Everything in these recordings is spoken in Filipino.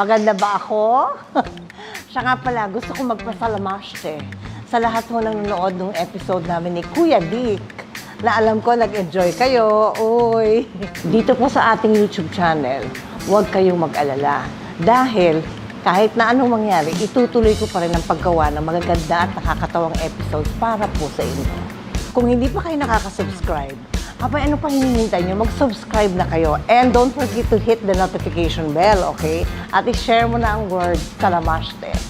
Maganda ba ako? Siya nga pala, gusto ko magpasalamaste sa lahat mo nang nanonood ng episode namin ni Kuya Dick na alam ko nag-enjoy kayo. Uy! Dito po sa ating YouTube channel, huwag kayong mag-alala. Dahil kahit na anong mangyari, itutuloy ko pa rin ang paggawa ng magaganda at nakakatawang episodes para po sa inyo. Kung hindi pa kayo nakaka-subscribe, abay ano pa hinihintay nyo? Mag-subscribe na kayo. And don't forget to hit the notification bell, okay? At i-share mo na ang word Kalamaste.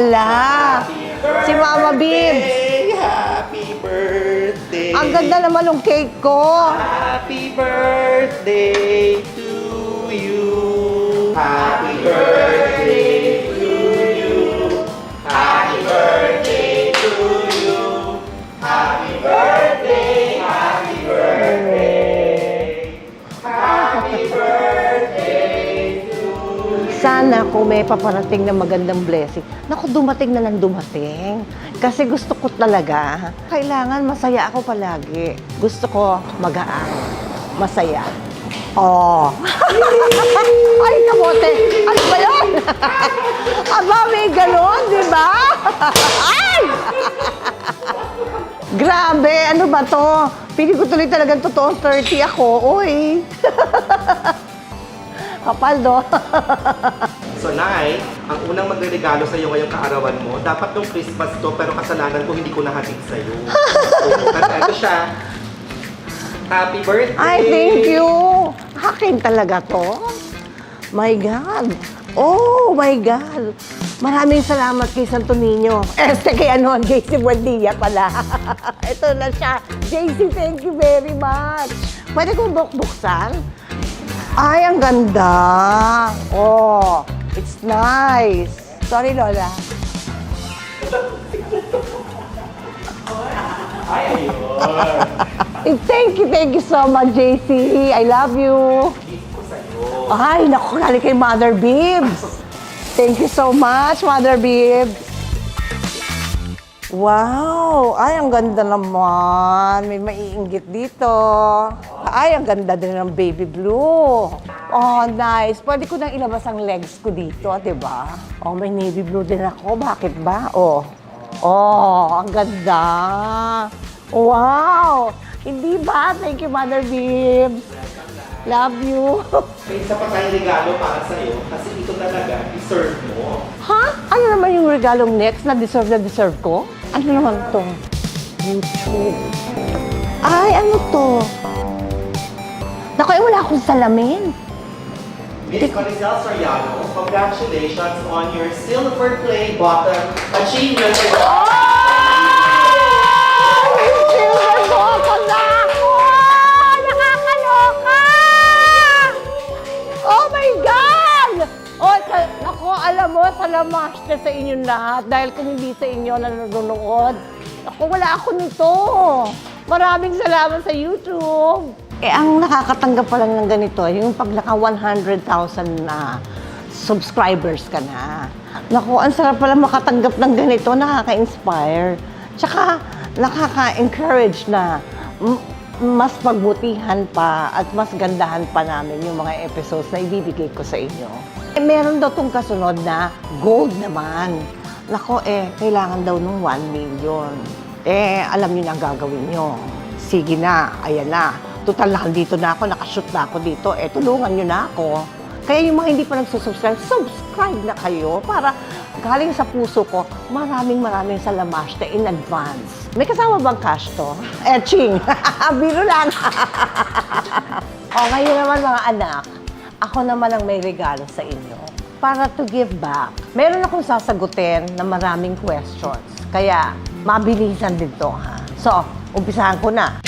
Pala. Si Mama Bibs. Happy birthday! Ang ganda naman ng cake ko. Happy birthday Kung may paparating na magandang blessing. Naku, dumating na lang dumating. Kasi gusto ko talaga, kailangan masaya ako palagi. Gusto ko magaan, masaya. Oh. Ay, kamote! Ano ba yun? Aba, may ganon, di ba? Ay! Grabe, ano ba to? Pili ko tuloy talagang totoong 30 ako. Uy! Kapal, no? So, Nay, ang unang magre-regalo sa'yo ngayong kaarawan mo, dapat nung Christmas to, pero kasalanan ko, hindi ko nahatid sa'yo. so, ito siya. Happy birthday! Ay, thank you! Akin talaga to? My God! Oh, my God! Maraming salamat kay Santo Niño. Este kay ano, JC Buendia pala. Ito na siya. JC, thank you very much. Pwede kong bukbuksan? Ay, ang ganda. Oh, it's nice. Sorry, Lola. Ay, ayun. Eh, Thank you, thank you so much, JC. I love you. Ay, naku, kay Mother Bibs. Thank you so much, Mother Bibs. Wow! Ay, ang ganda naman. May maiinggit dito. Ay, ang ganda din ng baby blue. Oh, nice. Pwede ko nang ilabas ang legs ko dito, di ba? Oh, may navy blue din ako. Bakit ba? Oh. Oh, ang ganda. Wow! Hindi ba? Thank you, Mother Bibs. Love you. May isa pa tayong regalo para sa'yo kasi ito talaga, deserve mo. Ha? Ano naman yung regalong next na deserve na deserve ko? Ano naman to? YouTube. Ay, ano to? Naku, eh, wala akong salamin. Miss Maricel Soriano, congratulations on your silver play bottom achievement. Ay! Alam mo, salamaste sa inyong lahat dahil kung hindi sa inyo na nanonood, naku, wala ako nito. Maraming salamat sa YouTube. Eh, ang nakakatanggap pa lang ng ganito, yung pag naka 100,000 na subscribers ka na. Naku, ang sarap pala makatanggap ng ganito, nakaka-inspire. Tsaka, nakaka-encourage na m- mas pagbutihan pa at mas gandahan pa namin yung mga episodes na ibibigay ko sa inyo. Eh, meron daw tong kasunod na gold naman. Nako eh, kailangan daw ng 1 million. Eh, alam niyo na ang gagawin niyo. Sige na, ayan na. Total na dito na ako, nakashoot na ako dito. Eh, tulungan niyo na ako. Kaya yung mga hindi pa nagsusubscribe, subscribe na kayo para galing sa puso ko, maraming maraming salamaste in advance. May kasama bang cash to? Etching! Biro lang! o ngayon naman mga anak, ako naman ang may regalo sa inyo para to give back. Meron akong sasagutin na maraming questions. Kaya, mabilisan din to, ha? So, umpisahan ko na.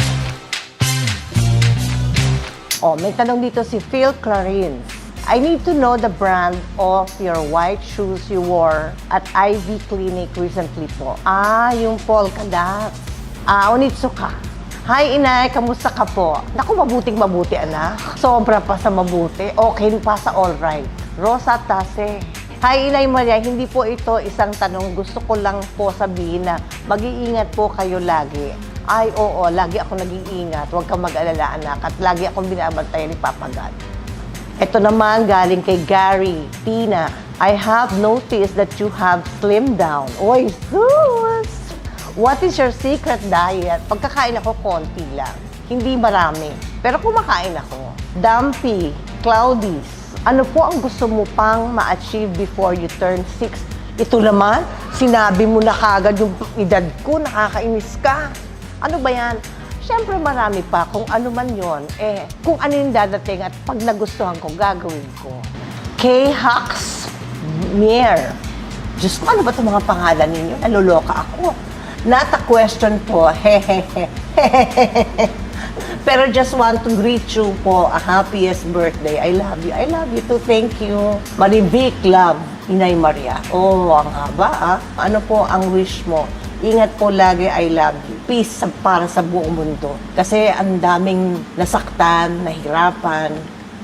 O, may tanong dito si Phil Clarins. I need to know the brand of your white shoes you wore at IV Clinic recently po. Ah, yung polka dots. Ah, Onitsuka. Hi, inay. Kamusta ka po? Naku, mabuting mabuti, anak. Sobra pa sa mabuti. Okay pa sa alright. Rosa Tase. Hi, Inay Maria. Hindi po ito isang tanong. Gusto ko lang po sabihin na mag-iingat po kayo lagi. Ay, oo. Lagi ako nag-iingat. Huwag kang mag-alala, anak. At lagi akong binabantayan ni Papa God. Ito naman galing kay Gary. Tina, I have noticed that you have slimmed down. Oy, sus! What is your secret diet? Pagkakain ako, konti lang. Hindi marami. Pero kumakain ako. Dumpy, Cloudies, ano po ang gusto mo pang ma-achieve before you turn 6? Ito naman, sinabi mo na kagad yung edad ko, nakakainis ka. Ano ba yan? Siyempre marami pa, kung ano man yon eh, kung ano yung dadating at pag nagustuhan ko, gagawin ko. K-Hux Mier. Diyos ko, ano ba itong mga pangalan ninyo? Naluloka ako. Not a question po. Hehehe. Pero just want to greet you po a happiest birthday. I love you. I love you too. Thank you. Maribik love, Inay Maria. Oh, ang haba ah. Ano po ang wish mo? Ingat po lagi, I love you. Peace para sa buong mundo. Kasi ang daming nasaktan, nahirapan,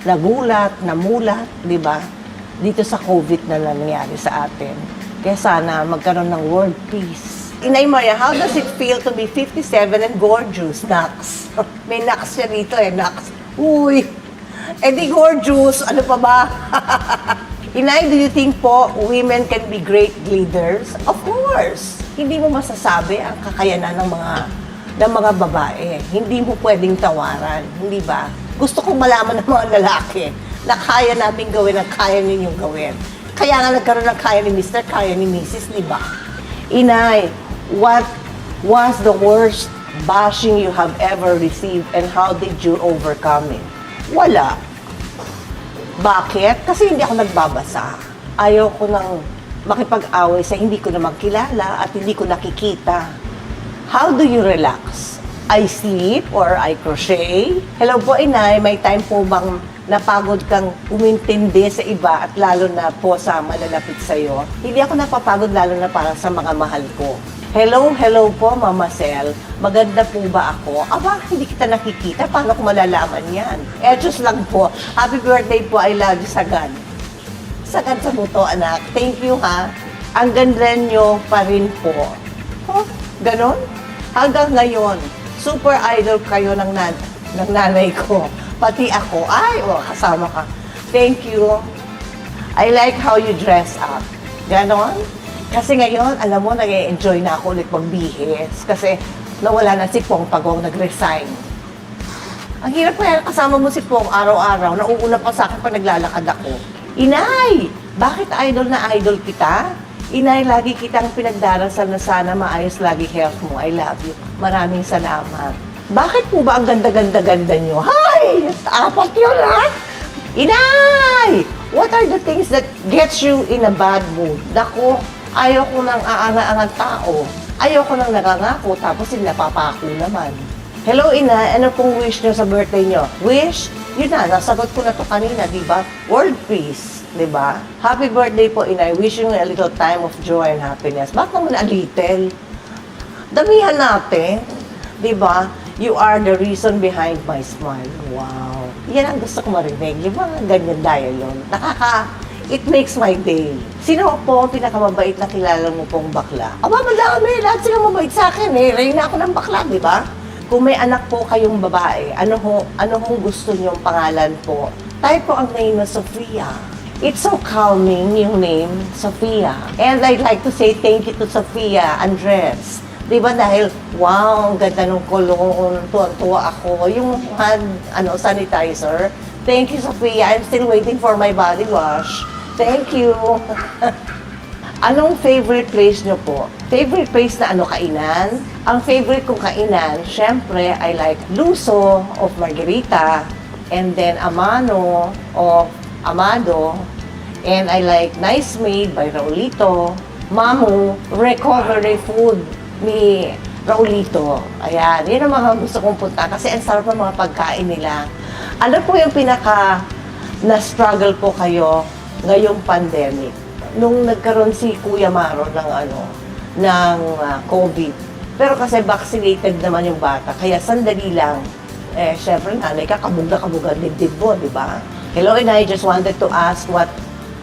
nagulat, namulat, di ba? Dito sa COVID na nangyari sa atin. Kaya sana magkaroon ng world peace. Inay Maria, how does it feel to be 57 and gorgeous, Nax? May Nax siya dito eh, Nax. Uy, eh di gorgeous, ano pa ba? Inay, do you think po women can be great leaders? Of course. Hindi mo masasabi ang kakayanan ng mga ng mga babae. Hindi mo pwedeng tawaran, hindi ba? Gusto kong malaman ng mga lalaki na kaya namin gawin ang kaya ninyong gawin. Kaya nga nagkaroon ng kaya ni Mr., kaya ni Mrs., di? Inay, what was the worst bashing you have ever received and how did you overcome it? Wala. Bakit? Kasi hindi ako nagbabasa. Ayaw ko nang makipag-away sa hindi ko naman kilala at hindi ko nakikita. How do you relax? I sleep or I crochet? Hello po, inay. May time po bang napagod kang umintindi sa iba at lalo na po sa malalapit sa'yo? Hindi ako napapagod lalo na para sa mga mahal ko. Hello, hello po, Mama Sel. Maganda po ba ako? Aba, hindi kita nakikita. Paano ko malalaman yan? Etos lang po. Happy birthday po. I love you, Sagad. Sagad sa buto, anak. Thank you, ha. Ang ganda nyo pa rin po. Oh, ganon? Hanggang ngayon, super idol kayo ng, nan ng nanay ko. Pati ako. Ay, oh, kasama ka. Thank you. I like how you dress up. Ganon? Kasi ngayon, alam mo, nag-enjoy na ako ulit magbihis. Kasi nawala na si Pong Pagong nag-resign. Ang hirap kaya kasama mo si Pong araw-araw. Nauuna pa sa akin pag naglalakad ako. Inay! Bakit idol na idol kita? Inay, lagi kitang pinagdarasal na sana maayos lagi health mo. I love you. Maraming salamat. Bakit po ba ang ganda-ganda-ganda nyo? Hay! Apat yun, ha? Inay! What are the things that gets you in a bad mood? Naku, ayaw ko ng aanga-angang tao. Ayaw ko nang nangangako, tapos sila napapako naman. Hello, Ina. Ano pong wish nyo sa birthday nyo? Wish? Yun na, nasagot ko na to kanina, di ba? World peace, di ba? Happy birthday po, Ina. Wishing you a little time of joy and happiness. Bakit naman a little? Damihan natin, di ba? You are the reason behind my smile. Wow. Yan ang gusto ko marinig. Yung mga ganyan dialogue. Nakaka, it makes my day. Sino po ang pinakamabait na kilala mo pong bakla? Aba, madami. Lahat sila mabait sa akin eh. Reyna ako ng bakla, di ba? Kung may anak po kayong babae, ano ho, ano hong gusto niyong pangalan po? Type po ang name na Sofia. It's so calming yung name, Sofia. And I'd like to say thank you to Sofia Andres. Di ba dahil, wow, ang ganda ng kulong, tuwa-tuwa ako. Yung hand, ano, sanitizer. Thank you, Sofia. I'm still waiting for my body wash. Thank you. Anong favorite place nyo po? Favorite place na ano, kainan? Ang favorite kong kainan, syempre, I like Luso of Margarita, and then Amano of Amado, and I like Nice Made by Raulito, Mamu, Recovery Food ni Raulito. Ayan, yun ang mga gusto kong punta kasi ang sarap ng mga pagkain nila. Ano po yung pinaka na-struggle po kayo ngayong pandemic. Nung nagkaroon si Kuya Maro ng ano, ng ah, COVID. Pero kasi vaccinated naman yung bata, kaya sandali lang. Eh, syempre, nanay ka, kabog na kabog ang dibdib di ba? Hello, and I just wanted to ask what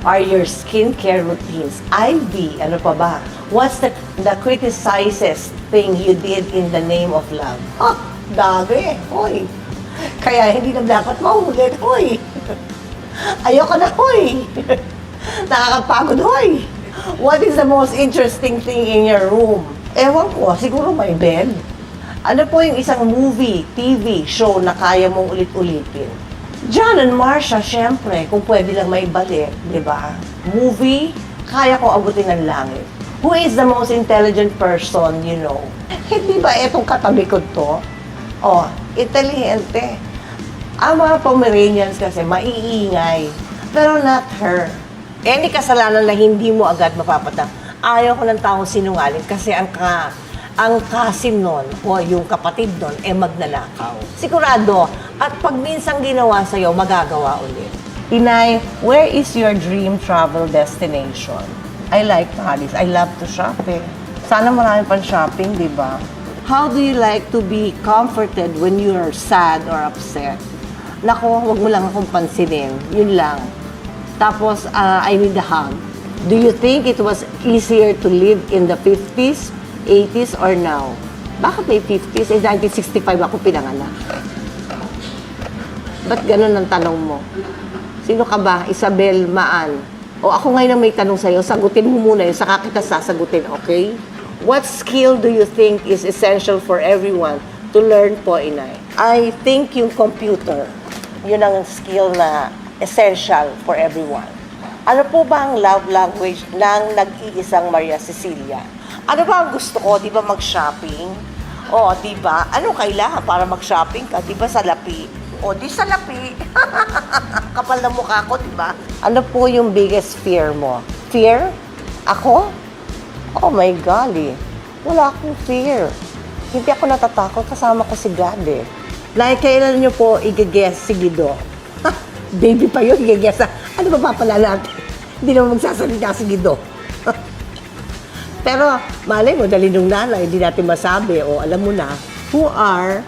are your skincare routines? Ivy, ano pa ba? What's the, the criticizes thing you did in the name of love? Ah, dami, hoy. Kaya hindi na dapat mahulit, hoy. Ayoko na, hoy. Nakakapagod, hoy. What is the most interesting thing in your room? Ewan ko, siguro may bed. Ano po yung isang movie, TV, show na kaya mong ulit-ulitin? John and Marcia, syempre, kung pwede lang may balik, di ba? Movie, kaya ko abutin ng langit. Who is the most intelligent person you know? Hindi ba etong katabi ko to? Oh, intelihente. Ang mga Pomeranians kasi, maiingay. Pero not her. Any kasalanan na hindi mo agad mapapatang, ayaw ko ng taong sinungaling kasi ang ka, ang kasim nun, o yung kapatid nun, eh magnanakaw. Sigurado, at pag minsang ginawa sa'yo, magagawa ulit. Inay, where is your dream travel destination? I like Paris. I love to shop eh. Sana marami pang shopping, di ba? How do you like to be comforted when you are sad or upset? Nako, wag mo lang akong pansinin. Yun lang. Tapos, ah, I need a hug. Do you think it was easier to live in the 50s, 80s, or now? Bakit may 50s? Eh, 1965 ako pinanganak. Ba't ganun ang tanong mo? Sino ka ba? Isabel Maan. O ako ngayon ang may tanong sa'yo, sagutin mo muna yun, saka kita sasagutin, okay? What skill do you think is essential for everyone to learn po, Inay? I think yung computer, yun ang skill na essential for everyone. Ano po ba ang love language ng nag-iisang Maria Cecilia? Ano ba ang gusto ko? Di ba mag-shopping? O, di ba? Ano kailangan para mag-shopping ka? Di ba sa lapi? O, di sa lapi. Kapal na mukha ko, di ba? Ano po yung biggest fear mo? Fear? Ako? Oh my golly. Wala akong fear. Hindi ako natatakot. Kasama ko si God eh. Like, kailan nyo po i-guess si Guido? Baby pa yun, i-guess. Ano ba papala natin? Hindi naman magsasalita si Guido. Pero, malay mo, dali nung nanay, hindi natin masabi, o alam mo na, who are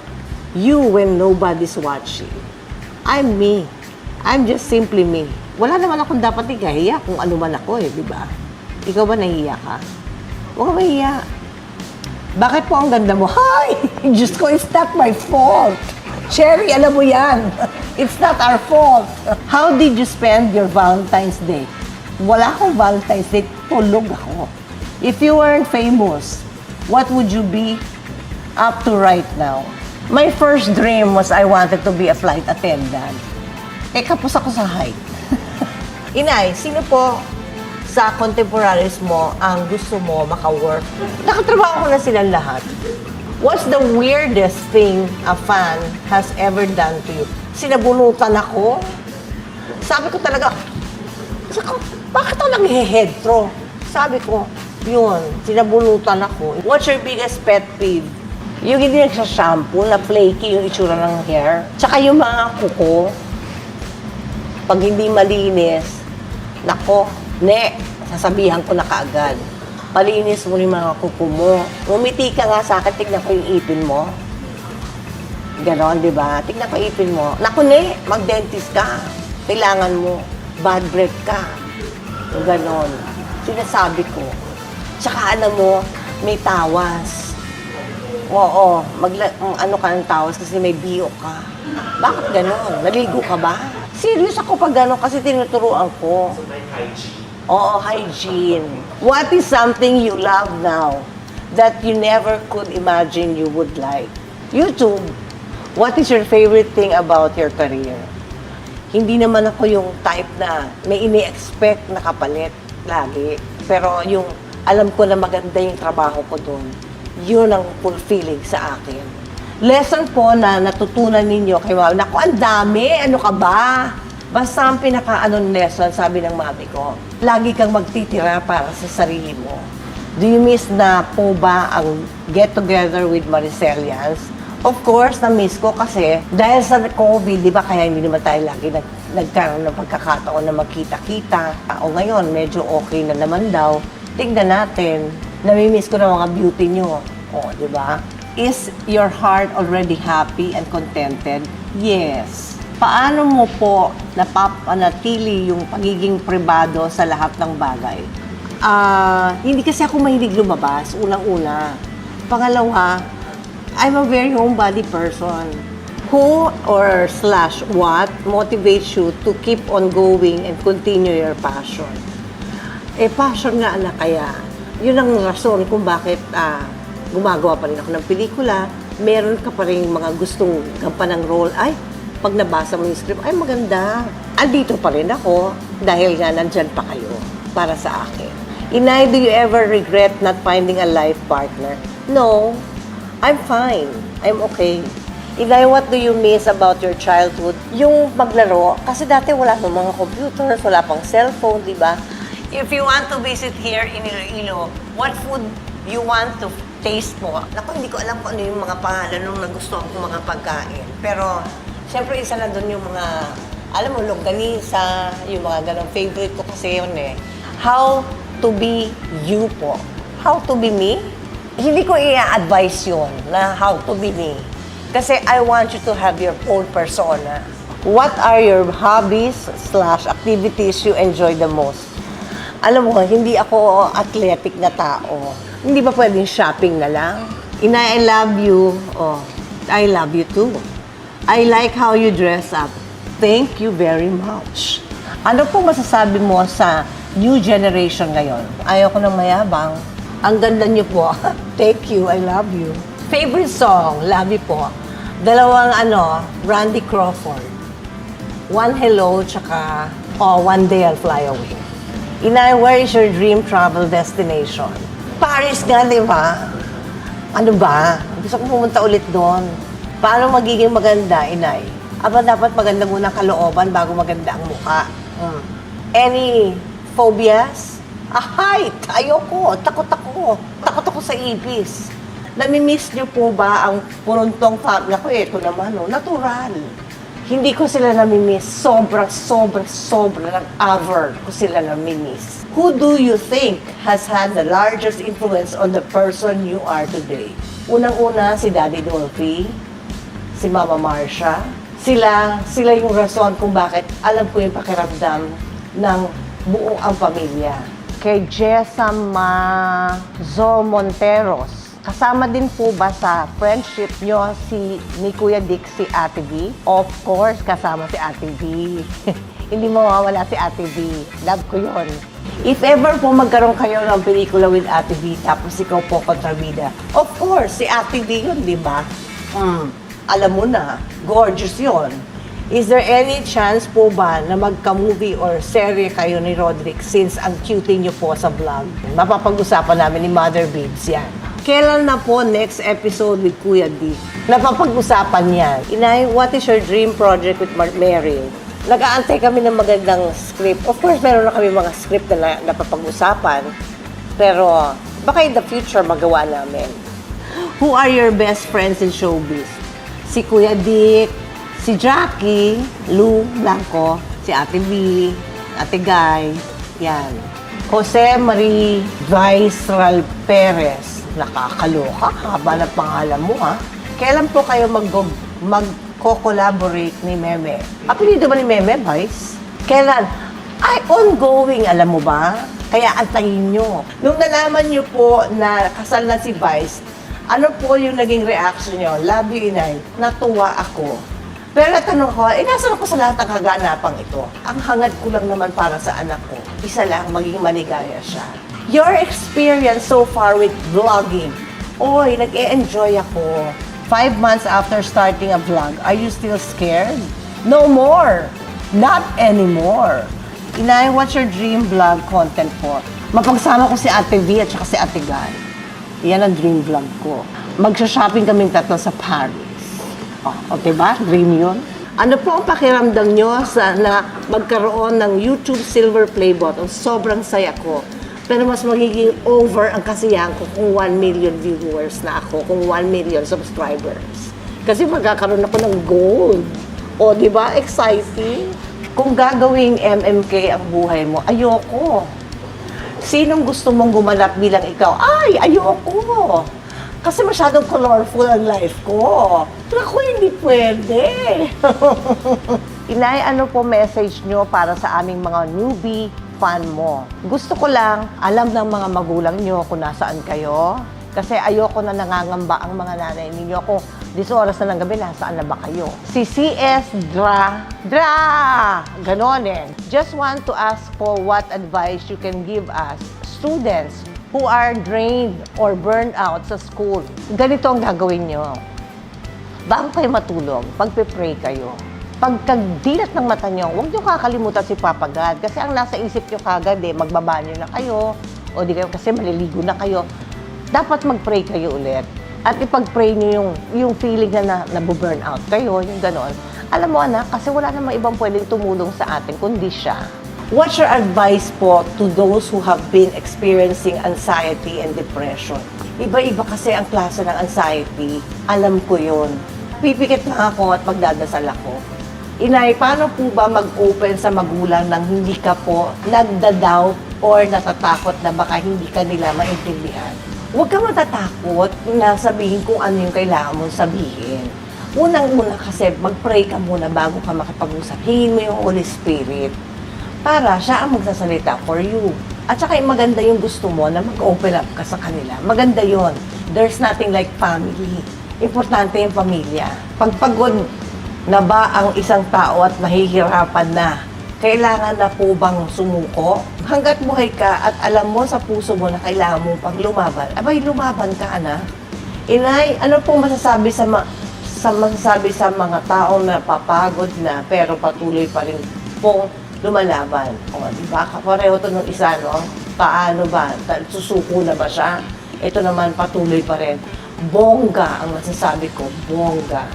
you when nobody's watching? I'm me. I'm just simply me. Wala naman akong dapat ikahiya kung ano man ako eh, di ba? Ikaw ba nahiya ka? Huwag ka mahiya. Bakit po ang ganda mo? Hi! Diyos ko, it's not my fault. Cherry, alam mo yan. It's not our fault. How did you spend your Valentine's Day? Wala akong Valentine's Day. Tulog ako. If you weren't famous, what would you be up to right now? My first dream was I wanted to be a flight attendant. Eh, kapos ako sa height. Inay, sino po sa contemporaries mo ang gusto mo maka-work? Nakatrabaho ko na silang lahat. What's the weirdest thing a fan has ever done to you? Sinabunutan ako? Sabi ko talaga, sabi ko, bakit ako nag-head throw? Sabi ko, yun, sinabunutan ako. What's your biggest pet peeve? Yung hindi nagsashampoo, na flaky yung itsura ng hair. Tsaka yung mga kuko, pag hindi malinis, nako, ne, sasabihan ko na kaagad. Palinis mo yung mga kuko mo. Umiti ka nga sa akin, tignan ko yung ipin mo. Ganon, di ba? Tignan ko ipin mo. Naku, ne, mag-dentist ka. Kailangan mo. Bad breath ka. Ganon. Sinasabi ko. Tsaka alam mo, may tawas. Oo, magla- ano ka ng tawas kasi may bio ka. Bakit ganon? Naligo ka ba? Serious ako pag ganon kasi tinuturuan ko. So. Oo, hygiene. What is something you love now that you never could imagine you would like? YouTube. What is your favorite thing about your career? Hindi naman ako yung type na may ini-expect na kapalit lagi. Pero yung alam ko na maganda yung trabaho ko doon, yun ang fulfilling sa akin. Lesson po na natutunan ninyo kay mami. Naku, ang dami! Ano ka ba? Basta ang pinaka-ano lesson, sabi ng mami ko, lagi kang magtitira para sa sarili mo. Do you miss na po ba ang get together with Maricelians? Of course, na-miss ko kasi dahil sa COVID, di ba kaya hindi naman tayo lagi nag, nagkaroon ng pagkakataon na magkita-kita. O ngayon, medyo okay na naman daw. Tingnan natin. Namimiss ko na mga beauty nyo. O, di ba? Is your heart already happy and contented? Yes. Paano mo po napapanatili yung pagiging pribado sa lahat ng bagay? Ah, hindi kasi ako mahilig lumabas, unang-una. Pangalawa, I'm a very homebody person. Who or slash what motivates you to keep on going and continue your passion? Eh, passion nga na kaya. Yun ang rason kung bakit ah, gumagawa pa rin ako ng pelikula. Meron ka pa rin mga gustong gampanan ng role. Ay, pag nabasa mo yung script, ay maganda. Andito pa rin ako dahil nga nandyan pa kayo para sa akin. Inay, do you ever regret not finding a life partner? No, I'm fine. I'm okay. Inay, what do you miss about your childhood? Yung maglaro, kasi dati wala pang mga computers, wala pang cellphone, di ba? If you want to visit here in Iloilo, what food you want to taste mo? Naku, hindi ko alam kung ano yung mga pangalan nung nagustuhan kong mga pagkain. Pero, syempre isa na doon yung mga, alam mo, longganisa, yung mga ganong favorite ko kasi yun eh. How to be you po. How to be me? Hindi ko i-advise yun na how to be me. Kasi I want you to have your own persona. What are your hobbies slash activities you enjoy the most? Alam mo, hindi ako athletic na tao. Hindi ba pwedeng shopping na lang? Ina, I love you. Oh, I love you too. I like how you dress up. Thank you very much. Ano po masasabi mo sa new generation ngayon? Ayaw ko ng mayabang. Ang ganda niyo po. Thank you. I love you. Favorite song? Love you po. Dalawang ano, Randy Crawford. One Hello, tsaka oh, One Day I'll Fly Away. Inay, where is your dream travel destination? Paris nga, di ba? Ano ba? Gusto ko pumunta ulit doon. Paano magiging maganda, Inay? Aba, dapat maganda muna kalooban bago maganda ang mukha. Hmm. Any phobias? Ah, height! Ayoko! Takot ako! Takot ako sa ibis. Namimiss niyo po ba ang puruntong family? Ako, eto naman, no? natural. Hindi ko sila namimiss. Sobrang, sobrang, sobrang ever ko sila namimiss. Who do you think has had the largest influence on the person you are today? Unang-una, si Daddy Dolphy, si Mama Marcia. Sila, sila yung rason kung bakit alam ko yung pakiramdam ng buong ang pamilya. Kay Jessa Mazo Monteros, Kasama din po ba sa friendship nyo si ni Kuya Dick si Ate B? Of course, kasama si Ate B. Hindi mawawala si Ate B. Love ko yon. If ever po magkaroon kayo ng pelikula with Ate B, tapos ikaw po kontrabida, of course, si Ate B yun, di ba? Mm, alam mo na, gorgeous yon. Is there any chance po ba na magka-movie or serye kayo ni Roderick since ang cute niyo po sa vlog? Mapapag-usapan namin ni Mother Babes yan. Kailan na po next episode with Kuya D? Napapag-usapan yan. Inay, what is your dream project with Mar- Mary? Nag-aantay kami ng magandang script. Of course, meron na kami mga script na- napapag-usapan. Pero baka in the future magawa namin. Who are your best friends in showbiz? Si Kuya Dick, si Jackie, Lou Blanco, si Ate B, Ate Guy, yan. Jose Marie Viceral Perez. Nakakaloka, haba ng pangalan mo ha. Kailan po kayo mag magko-collaborate ni Meme? Apelido ba ni Meme, Vice? Kailan? Ay, ongoing, alam mo ba? Kaya antayin nyo. Nung nalaman nyo po na kasal na si Vice, ano po yung naging reaction nyo? You, inay. Natuwa ako. Pero natanong ko, eh, nasan ako sa lahat ng kaganapang ito? Ang hangad ko lang naman para sa anak ko, isa lang, maging maligaya siya. Your experience so far with vlogging, oy, nag-e-enjoy ako. Five months after starting a vlog, are you still scared? No more! Not anymore! Inay, what's your dream vlog content po? Mapagsama ko si Ate V at saka si Ate Guy. Yan ang dream vlog ko. Magsha-shopping kaming tatlo sa Paris. O, oh, diba? Dream yun. Ano po ang pakiramdam nyo sa na magkaroon ng YouTube Silver Play button? Sobrang saya ko. Pero mas magiging over ang kasiyahan ko kung 1 million viewers na ako, kung 1 million subscribers. Kasi magkakaroon ako ng gold. O, di ba? Exciting. kung gagawing MMK ang buhay mo, ayoko. Sinong gusto mong gumanap bilang ikaw? Ay, ayoko. Kasi masyadong colorful ang life ko. Naku, hindi pwede. Inay, ano po message nyo para sa aming mga newbie fan mo? Gusto ko lang, alam ng mga magulang nyo kung nasaan kayo. Kasi ayoko na nangangamba ang mga nanay ninyo kung 10 oras na ng gabi, nasaan na ba kayo? Si CS Dra, Dra! Ganon eh. Just want to ask for what advice you can give us, students who are drained or burned out sa school. Ganito ang gagawin nyo. Bago kayo matulog, pagpe-pray kayo. Pagkagdilat ng mata nyo, huwag nyo kakalimutan si Papa God. Kasi ang nasa isip nyo kagad eh, magbabanyo na kayo, o di kayo kasi maliligo na kayo. Dapat mag-pray kayo ulit. At ipag-pray nyo yung, yung feeling na, na nabuburn out kayo, yung ganon. Alam mo anak, kasi wala namang ibang pwedeng tumulong sa atin kundi siya. What's your advice po to those who have been experiencing anxiety and depression? Iba-iba kasi ang klase ng anxiety. Alam ko yun. Pipikit na ako at magdadasal ako. Inay, paano po ba mag-open sa magulang nang hindi ka po nagda-doubt or natatakot na baka hindi ka nila maintindihan? Huwag ka matatakot na sabihin kung ano yung kailangan mong sabihin. Unang-una kasi, mag-pray ka muna bago ka makipag-usap. Hingin mo yung Holy Spirit para siya ang magsasalita for you. At saka yung maganda yung gusto mo na mag-open up ka sa kanila. Maganda yon. There's nothing like family. Importante yung pamilya. Pagpagod na ba ang isang tao at mahihirapan na, kailangan na po bang sumuko? Hanggat buhay ka at alam mo sa puso mo na kailangan mo pang lumaban, abay lumaban ka na. Inay, ano pong masasabi sa ma- sa masasabi sa mga taong napapagod na pero patuloy pa rin pong lumalaban. O, di ba? Kapareho to nung isa, no? Paano ba? Susuko na ba siya? Ito naman, patuloy pa rin. Bongga ang masasabi ko, bongga.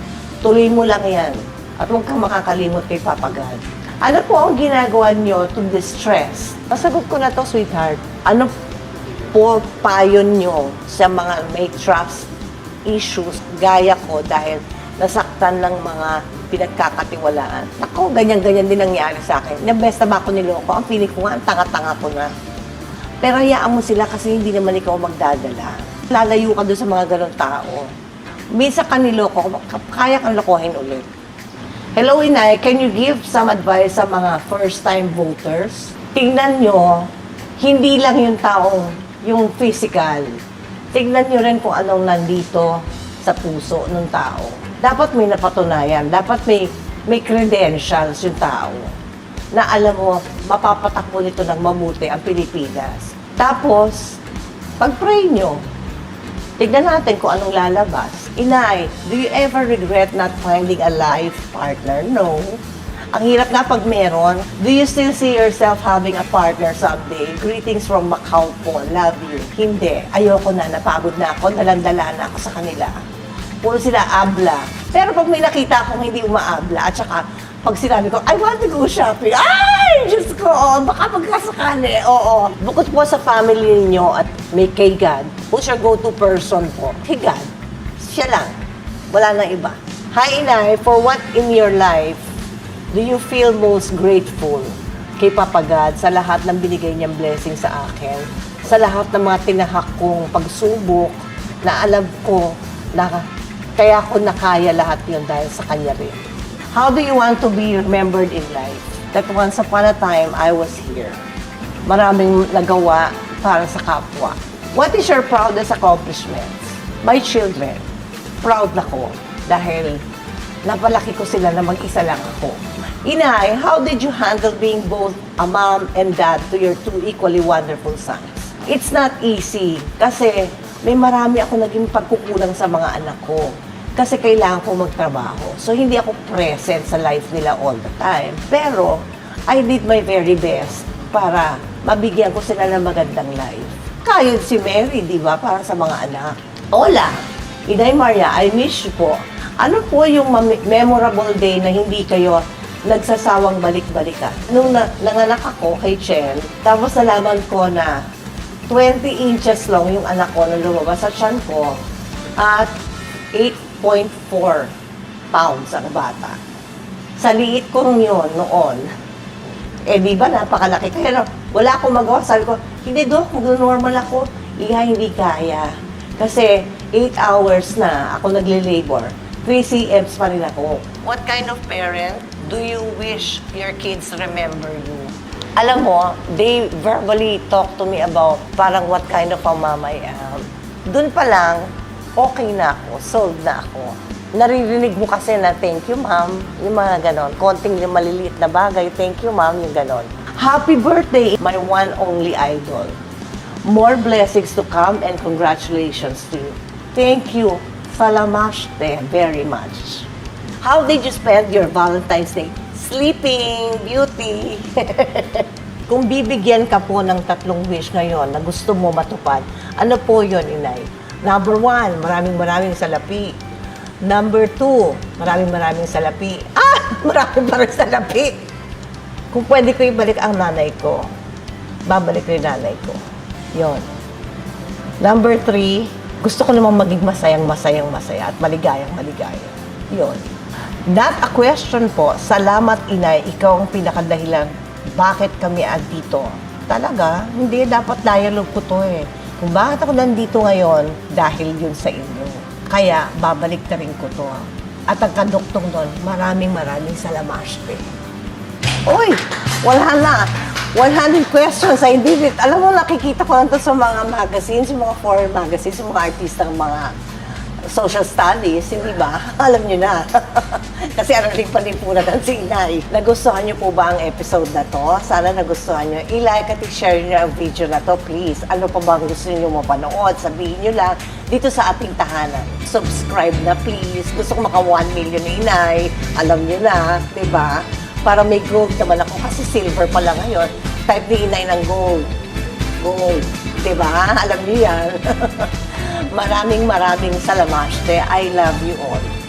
Tuloy mo lang yan. At huwag kang makakalimot kay Papa God. Ano po ang ginagawa nyo to distress? Nasagot ko na to, sweetheart. Ano po payo nyo sa mga may trust issues gaya ko dahil nasaktan ng mga pinagkakatiwalaan. Ako, ganyan-ganyan din nangyari sa akin. Nabesta ba ako niloko? Ang feeling ko nga, ang tanga-tanga ko na. Pero hayaan mo sila kasi hindi naman ikaw magdadala. Lalayo ka doon sa mga ganong tao. Minsan ka niloko, kaya kang lokohin ulit. Hello, Inay. Can you give some advice sa mga first-time voters? Tingnan nyo, hindi lang yung taong, yung physical. Tingnan nyo rin kung anong nandito sa puso ng tao. Dapat may napatunayan. Dapat may, may credentials yung tao na alam mo, mapapatakbo nito ng mabuti ang Pilipinas. Tapos, pag-pray nyo, tignan natin kung anong lalabas. Inay, do you ever regret not finding a life partner? No. Ang hirap nga pag meron. Do you still see yourself having a partner someday? Greetings from Macau po. Love you. Hindi. Ayoko na. Napagod na ako. Dalandala na ako sa kanila. Puro sila abla. Pero pag may nakita akong hindi umaabla, at saka pag sinabi ko, I want to go shopping. Ay! Diyos ko, oh, baka magkasakali. Oo. Bukod po sa family ninyo at may kay God, who's your go-to person po? Kay God. Siya lang. Wala nang iba. Hi, Inay. For what in your life do you feel most grateful kay Papa God sa lahat ng binigay niyang blessing sa akin? Sa lahat ng mga tinahak kong pagsubok na alam ko na kaya ko nakaya lahat yun dahil sa Kanya rin. How do you want to be remembered in life? That once upon a time, I was here. Maraming nagawa para sa kapwa. What is your proudest accomplishments? My children. Proud ako dahil napalaki ko sila na mag-isa lang ako. Inay, how did you handle being both a mom and dad to your two equally wonderful sons? It's not easy kasi may marami ako naging pagkukulang sa mga anak ko kasi kailangan ko magtrabaho. So, hindi ako present sa life nila all the time. Pero, I did my very best para mabigyan ko sila ng magandang life. Kayod si Mary, di ba, para sa mga anak. Hola! Inay Maria, I miss you po. Ano po yung mem- memorable day na hindi kayo nagsasawang balik-balikan? Nung na- nanganak ako kay Chen, tapos nalaman ko na 20 inches long yung anak ko na lumabas sa tiyan ko at 8.4 pounds ang bata. Sa liit kong yun noon, Eh, di ba, napakalaki. Kaya wala akong magawa. Sabi ko, hindi, Dok, mag-normal ako. Iha, hindi kaya. Kasi, 8 hours na ako nagle-labor. 3 CMs pa rin ako. What kind of parent do you wish your kids remember you? Alam mo, they verbally talk to me about parang what kind of a mom I am. Doon pa lang, okay na ako, sold na ako. Naririnig mo kasi na thank you, ma'am. Yung mga ganon. Konting yung maliliit na bagay, thank you, ma'am, yung ganon. Happy birthday, my one only idol. More blessings to come and congratulations to you. Thank you. Salamashte very much. How did you spend your Valentine's Day? Sleeping, beauty. Kung bibigyan ka po ng tatlong wish ngayon na gusto mo matupad, ano po yon inay? Number one, maraming maraming salapi. Number two, maraming maraming salapi. Ah! Maraming maraming salapi. Kung pwede ko ibalik ang nanay ko, babalik ko yung nanay ko. Yon. Number three, gusto ko namang maging masayang masayang masaya at maligayang maligaya. Yon. Not a question po. Salamat, inay. Ikaw ang pinakadahilan bakit kami andito. Talaga, hindi dapat dialogue ko to eh. Kung bakit ako nandito ngayon, dahil yun sa inyo. Kaya, babalik na rin ko to. At ang kaduktong doon, maraming maraming salamaste. Uy, wala na. 100 questions. I did it. Alam mo, nakikita ko lang to sa mga magazines, sa mga foreign magazines, sa mga artista mga social studies, hindi ba? Alam niyo na. Kasi ano rin palipunan ng sinay. Nagustuhan niyo po ba ang episode na to? Sana nagustuhan niyo. I-like at i-share niyo ang video na to, please. Ano pa ba ang gusto niyo mapanood? Sabihin niyo lang dito sa ating tahanan. Subscribe na, please. Gusto ko maka 1 million na inay. Alam niyo na, di ba? Para may gold naman ako kasi silver pa lang ngayon. Type ni inay ng gold. Gold. Di ba? Alam niyo yan. maraming maraming salamaste. I love you all.